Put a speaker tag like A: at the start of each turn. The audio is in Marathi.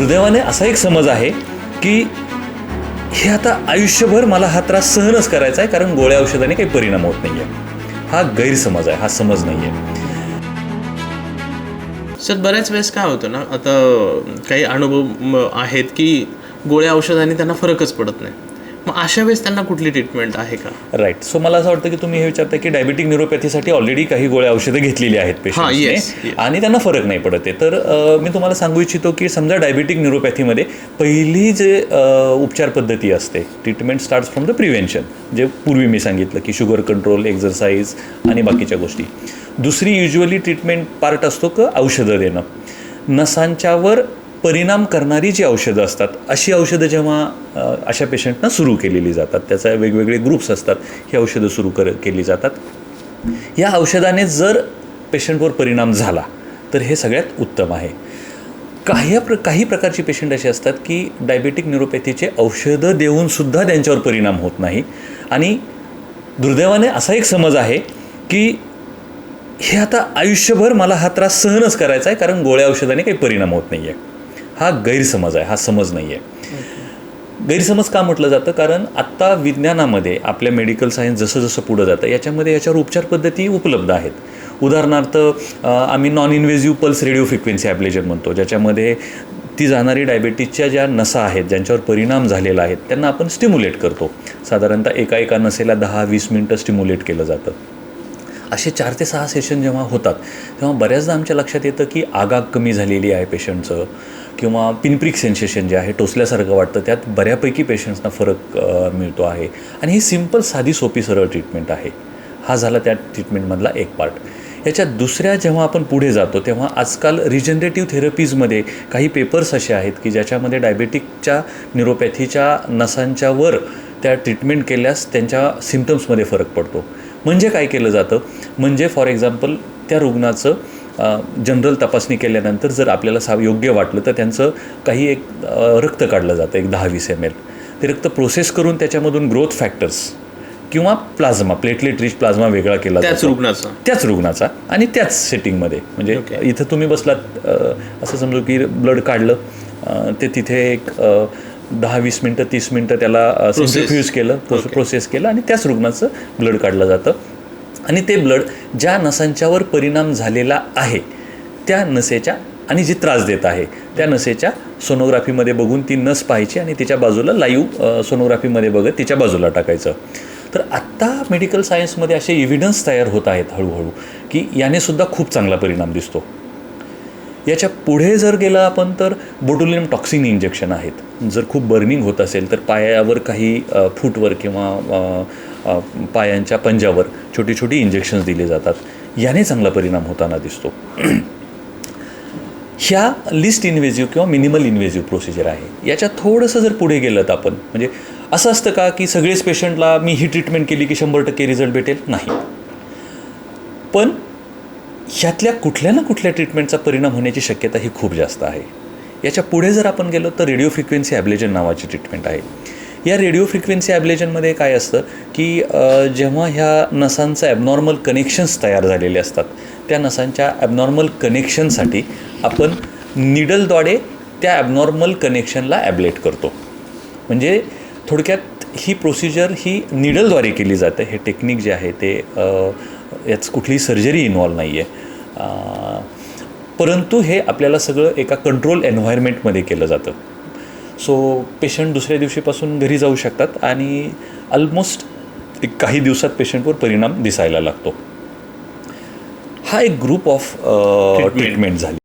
A: दुर्दैवाने असा एक समज आहे की हे आता आयुष्यभर मला हा त्रास सहनच करायचा आहे कारण गोळ्या औषधाने काही परिणाम होत नाही आहे हा गैरसमज आहे हा समज नाही आहे
B: सर बऱ्याच वेळेस काय होतं ना आता काही अनुभव म, आहेत की गोळ्या औषधाने त्यांना फरकच पडत नाही. मग अशा वेळेस त्यांना कुठली ट्रीटमेंट आहे का?
A: राईट सो मला असं वाटतं की तुम्ही हे विचारता की डायबिटिक न्यूरोपॅथीसाठी ऑलरेडी काही गोळ्या औषधं घेतलेली आहेत पेशंटने. आणि त्यांना फरक नाही पडत आहे. तर मी तुम्हाला सांगू इच्छितो की समजा डायबिटिक न्यूरोपॅथीमध्ये पहिली जे उपचार पद्धती असते treatment start from the prevention जे पूर्वी मी सांगितलं की शुगर कंट्रोल एक्झरसाईज आणि बाकीच्या गोष्टी. दुसरी युजली ट्रीटमेंट पार्ट असतो की औषधं देणं. नसांच्यावर परिणाम करणारी जी औषधं असतात अशी औषधं जेव्हा अशा पेशंटना सुरू केलेली जातात त्याचा वेगवेगळे ग्रुप्स असतात ही औषधं सुरू कर केली जातात. या औषधाने जर पेशंटवर परिणाम झाला तर हे सगळ्यात उत्तम आहे. काही प्र काही प्रकारची पेशंट असे असतात की डायबेटिक न्युरोपॅथीचे औषधं देऊनसुद्धा त्यांच्यावर परिणाम होत नाही. आणि दुर्दैवाने असा एक समज आहे की हे आता आयुष्यभर मला हा त्रास सहनच करायचा आहे कारण गोळ्या औषधाने काही परिणाम होत नाही आहे हा गैरसमज आहे हा समज नाही आहे गैरसमज का म्हटलं जातं? कारण आत्ता विज्ञानामध्ये आपल्या मेडिकल सायन्स जसं जसं पुढं जातं याच्यामध्ये याच्यावर उपचार पद्धती उपलब्ध आहेत. उदाहरणार्थ आम्ही non invasive pulse radio frequency ablation म्हणतो ज्याच्यामध्ये ती जाणारी डायबेटीजच्या ज्या नसा आहेत ज्यांच्यावर परिणाम झालेला आहे त्यांना आपण स्टिम्युलेट करतो. साधारणतः एका एका नसेला दहा वीस मिनटं स्टिम्युलेट केलं जातं. असे चार ते सहा सेशन जेव्हा होतात तेव्हा बऱ्याचदा आमच्या लक्षात येतं की आगाग कमी झालेली आहे पेशंटचं किंवा पिनप्रिक सेन्सेशन जे आहे टोचल्यासारखं वाटतं त्यात बऱ्यापैकी पेशंट्सना फरक मिळतो आहे. आणि ही सिंपल साधी सोपी सरळ ट्रीटमेंट आहे. हा झाला त्या ट्रीटमेंटमधला एक पार्ट याच्यात दुसऱ्या जेव्हा आपण पुढे जातो तेव्हा आजकाल रिजनरेटिव्ह थेरपीजमध्ये काही पेपर्स असे आहेत की ज्याच्यामध्ये डायबेटिकच्या न्यूरोपॅथीच्या नसांच्यावर त्या ट्रीटमेंट केल्यास त्यांच्या सिमटम्समध्ये फरक पडतो. म्हणजे काय केलं जातं म्हणजे फॉर एक्झाम्पल त्या रुग्णाचं जनरल तपासणी केल्यानंतर जर आपल्याला सा योग्य वाटलं तर त्यांचं काही एक रक्त काढलं जातं एक दहा वीस एम एल ते रक्त प्रोसेस करून त्याच्यामधून ग्रोथ फॅक्टर्स किंवा प्लाझ्मा प्लेटलेट रिच प्लाझ्मा वेगळा केला
B: त्याच. रुग्णाचा
A: त्याच रुग्णाचा आणि त्याच सेटिंगमध्ये म्हणजे
B: Okay.
A: इथं तुम्ही बसलात असं समजू की ब्लड काढलं ते तिथे एक दहा वीस मिनटं तीस मिनटं त्याला. सेंट्रिफ्यूज केलं. प्रोसेस केलं आणि त्याच रुग्णाचं ब्लड काढलं जातं आणि ते ब्लड ज्या नसांच्यावर परिणाम झालेला आहे त्या नसेच्या आणि जी त्रास देत आहे त्या नसेच्या सोनोग्राफीमध्ये बघून ती नस पाहायची आणि तिच्या बाजूला लाईव्ह सोनोग्राफीमध्ये बघत तिच्या बाजूला टाकायचं तर आत्ता मेडिकल सायन्समध्ये असे इव्हिडन्स तयार होत आहेत हळूहळू की याने सुद्धा खूप चांगला परिणाम दिसतो याच्यापुढे जर गेलं आपण तर बोटुलिनम टॉक्सिन इंजेक्शन आहेत. जर खूप बर्निंग होत असेल तर पायावर काही फूटवर किंवा पायांच्या पंजावर छोटी छोटी इंजेक्शन्स दिले जातात. याने चांगला परिणाम होताना दिसतो. ह्या लिस्ट इन्व्हेजिव्ह किंवा मिनिमल इन्व्हेजिव्ह प्रोसिजर आहे. याच्या थोडंसं जर पुढे गेलं तर आपण म्हणजे असं असतं का की सगळेच पेशंटला मी ही ट्रीटमेंट केली की शंभर टक्के रिझल्ट भेटेल? नाही. पण ह्यातल्या कुठल्या ना कुठल्या ट्रीटमेंटचा परिणाम होण्याची शक्यता ही खूप जास्त आहे. याच्यापुढे जर आपण गेलो तर रेडिओ फ्रिक्वेन्सी ॲब्लेजन नावाची ट्रीटमेंट आहे. या रेडिओ फ्रिक्वेन्सी ॲब्लेजनमध्ये काय असतं की जेव्हा ह्या नसांचं ॲबनॉर्मल कनेक्शन्स तयार झालेले असतात त्या नसांच्या ॲबनॉर्मल कनेक्शनसाठी आपण निडलद्वारे त्या ॲबनॉर्मल कनेक्शनला ॲबलेट करतो. म्हणजे थोडक्यात ही प्रोसिजर ही निडलद्वारे केली जाते. हे टेक्निक जे आहे ते यात कुठलीही सर्जरी इन्वॉल्व नाही आहे परंतु हे आपल्याला सगळं एका कंट्रोल एन्व्हायरमेंटमध्ये केलं जातं. सो पेशंट दुसऱ्या दिवशीपासून घरी जाऊ शकतात आणि ऑलमोस्ट एक काही दिवसात पेशंटवर परिणाम दिसायला लागतो. हा एक ग्रुप ऑफ ट्रीटमेंट झाली.